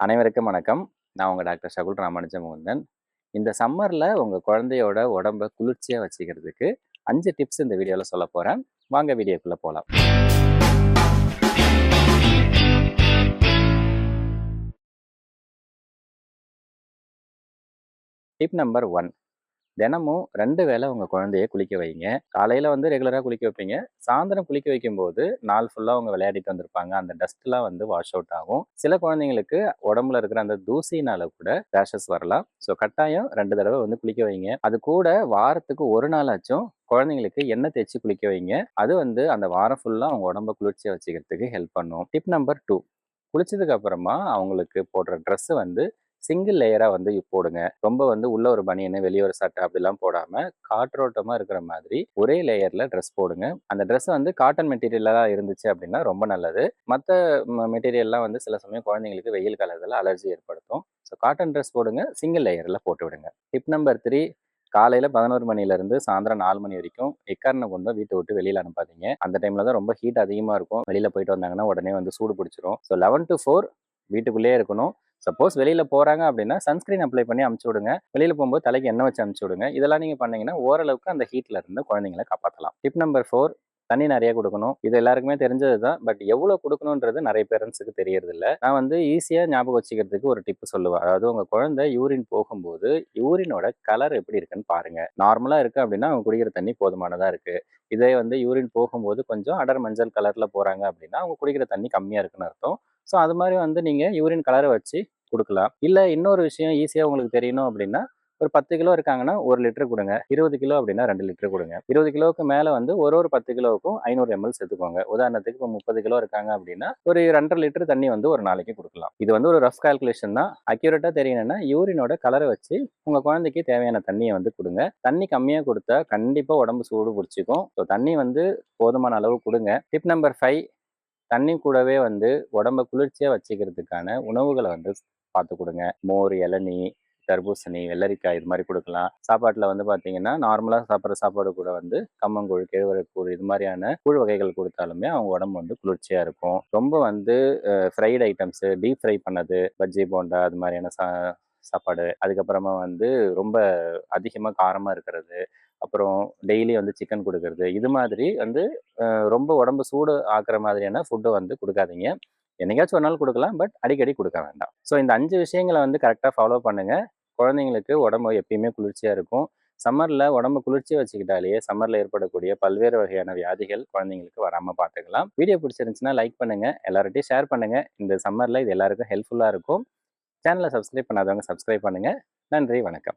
அனைவருக்கும் வணக்கம். நான் உங்கள் டாக்டர் சகுல் ராமானுஜம் முகுந்தன் இந்த சம்மரில் உங்கள் குழந்தையோட உடம்ப குளிர்ச்சியாக வச்சுக்கிறதுக்கு அஞ்சு டிப்ஸ் இந்த வீடியோவில் சொல்ல போகிறேன் வாங்க வீடியோக்குள்ளே போகலாம் டிப் நம்பர் ஒன். தினமும் ரெண்டு வேளை உங்கள் குழந்தைய குளிக்க வைங்க. காலையில் வந்து ரெகுலராக குளிக்க வைப்பீங்க. சாயந்தரம் குளிக்க வைக்கும்போது நாள் ஃபுல்லாக அவங்க விளையாடிட்டு வந்திருப்பாங்க. அந்த டஸ்ட்லாம் வந்து வாஷ் அவுட் ஆகும். சில குழந்தைங்களுக்கு உடம்புல இருக்கிற அந்த தூசினால கூட ரேஷஸ் வரலாம். ஸோ கட்டாயம் ரெண்டு தடவை வந்து குளிக்க வைங்க. அது கூட வாரத்துக்கு ஒரு நாளாச்சும் குழந்தைங்களுக்கு எண்ணெய் தேய்ச்சி குளிக்க வைங்க. அது வந்து அந்த வாரம் ஃபுல்லாக அவங்க உடம்ப குளிர்ச்சியை வச்சுக்கிறதுக்கு ஹெல்ப் பண்ணும். டிப் நம்பர் டூ குளிச்சதுக்கு அப்புறமா அவங்களுக்கு போடுற ட்ரெஸ்ஸு வந்து சிங்கிள் லேயராக வந்து போடுங்க. ரொம்ப வந்து உள்ள ஒரு பனியனு வெளியே ஒரு சட்டை அப்படிலாம் போடாமல் காற்றோட்டமாக இருக்கிற மாதிரி ஒரே லேயரில் ட்ரெஸ் போடுங்க. அந்த ட்ரெஸ் வந்து காட்டன் மெட்டீரியலாக இருந்துச்சு அப்படின்னா ரொம்ப நல்லது. மற்ற மெட்டீரியல்லாம் வந்து சில சமயம் குழந்தைங்களுக்கு வெயில் காலத்தில் அலர்ஜி ஏற்படுத்தும். ஸோ காட்டன் ட்ரெஸ் போடுங்க சிங்கிள் லேயரில் போட்டு விடுங்க. டிப் நம்பர் த்ரீ காலையில் பதினோரு மணிலேருந்து சாயந்தரம் நாலு மணி வரைக்கும் எக்காரனை கொண்டு வீட்டை விட்டு வெளியில் அனுப்பாதீங்க. அந்த டைமில் தான் ரொம்ப ஹீட் அதிகமாக இருக்கும். வெளியில் போயிட்டு வந்தாங்கன்னா உடனே வந்து சூடு பிடிச்சிரும். ஸோ லெவன் டு ஃபோர் வீட்டுக்குள்ளேயே இருக்கணும். சப்போஸ் வெளியில் போகிறாங்க அப்படின்னா சன்ஸ்கிரீன் அப்ளை பண்ணி அமுச்சு விடுங்க. வெளியில் போகும்போது தலைக்கு எண்ணெய் வச்சு அமுச்சு விடுங்க. இதெல்லாம் நீங்கள் பண்ணீங்கன்னா ஓரளவுக்கு அந்த ஹீட்டில் இருந்து குழந்தைங்களை காப்பாற்றலாம் டிப் நம்பர் ஃபோர் தண்ணி நிறைய கொடுக்கணும். இது எல்லாருக்குமே தெரிஞ்சது தான். பட் எவ்வளோ கொடுக்கணுன்றது நிறைய பேரண்ட்ஸுக்கு தெரியறது இல்லை நான் வந்து ஈஸியாக ஞாபகம் வச்சுக்கிறதுக்கு ஒரு டிப்பு சொல்லுவேன். அதாவது உங்கள் குழந்தை யூரின் போகும்போது யூரினோட கலர் எப்படி இருக்குன்னு பாருங்க. நார்மலாக இருக்குது அப்படின்னா அவங்க குடிக்கிற தண்ணி போதுமானதாக இருக்குது இதே வந்து யூரின் போகும்போது கொஞ்சம் அடர் மஞ்சள் கலரில் போகிறாங்க அப்படின்னா அவங்க குடிக்கிற தண்ணி கம்மியாக இருக்குன்னு அர்த்தம். ஸோ அது மாதிரி வந்து நீங்கள் யூரின் கலரை வச்சு கொடுக்கலாம். இல்லை இன்னொரு விஷயம் ஈஸியாக உங்களுக்கு தெரியணும் அப்படின்னா ஒரு பத்து கிலோ இருக்காங்கன்னா ஒரு லிட்டர் கொடுங்க. இருபது கிலோ அப்படின்னா ரெண்டு லிட்டர் கொடுங்க. இருபது கிலோவுக்கு மேலே வந்து ஒரு ஒரு பத்து கிலோவுக்கும் ஐநூறு எம்எல் சேர்த்துக்கோங்க. உதாரணத்துக்கு இப்போ முப்பது கிலோ இருக்காங்க அப்படின்னா ஒரு ரெண்டரை லிட்டர் தண்ணி வந்து ஒரு நாளைக்கு கொடுக்கலாம். இது வந்து ஒரு ரஃப் கால்குலேஷன் தான். அக்யூரேட்டாக தெரியணும்னா யூரினோட கலரை வச்சு உங்கள் குழந்தைக்கு தேவையான தண்ணியை வந்து கொடுங்க. தண்ணி கம்மியாக கொடுத்தா கண்டிப்பாக உடம்பு சூடு பிடிச்சிக்கும். ஸோ தண்ணி வந்து போதுமான அளவு கொடுங்க. டிப் நம்பர் ஃபைவ் தண்ணி கூடவே வந்து உடம்ப குளிர்ச்சியாக வச்சுக்கிறதுக்கான உணவுகளை வந்து பார்த்து கொடுங்க. மோர் இளநீ தர்பூசணி வெள்ளரிக்காய் இது மாதிரி கொடுக்கலாம். சாப்பாட்டில் வந்து பார்த்தீங்கன்னா நார்மலாக சாப்பிட்ற சாப்பாடு கூட வந்து கம்மங்கூழ் கேழ்வரக்கூழ் இது மாதிரியான கூழ் வகைகள் கொடுத்தாலுமே அவங்க உடம்பு வந்து குளிர்ச்சியாக இருக்கும். ரொம்ப வந்து ஃப்ரைடு ஐட்டம்ஸு டீப் ஃப்ரை பண்ணது பஜ்ஜி போண்டா அது மாதிரியான சா சாப்பாடு அதுக்கப்புறமா வந்து ரொம்ப அதிகமாக காரமாக இருக்கிறது அப்புறம் டெய்லி வந்து சிக்கன் கொடுக்கறது. இது மாதிரி வந்து ரொம்ப உடம்பு சூடு ஆக்குற மாதிரியான ஃபுட்டை வந்து கொடுக்காதீங்க. என்னைக்காச்சும் ஒரு நாள் கொடுக்கலாம் பட் அடிக்கடி கொடுக்க வேண்டாம். ஸோ இந்த அஞ்சு விஷயங்களை வந்து கரெக்டாக ஃபாலோ பண்ணுங்கள் குழந்தைங்களுக்கு உடம்பு எப்பயுமே குளிர்ச்சியாக இருக்கும். சம்மரில் உடம்பு குளிர்ச்சியாக வச்சுக்கிட்டாலேயே சம்மரில் ஏற்படக்கூடிய பல்வேறு வகையான வியாதிகள் குழந்தைங்களுக்கு வராமல் பார்த்துக்கலாம் வீடியோ பிடிச்சிருந்துச்சுன்னா லைக் பண்ணுங்கள் எல்லார்ட்டையும் ஷேர் பண்ணுங்கள் இந்த சம்மரில் இது எல்லாருக்கும் ஹெல்ப்ஃபுல்லாக இருக்கும். சேனலை சப்ஸ்கிரைப் பண்ணாதவங்க சப்ஸ்கிரைப் பண்ணுங்கள் நன்றி வணக்கம்.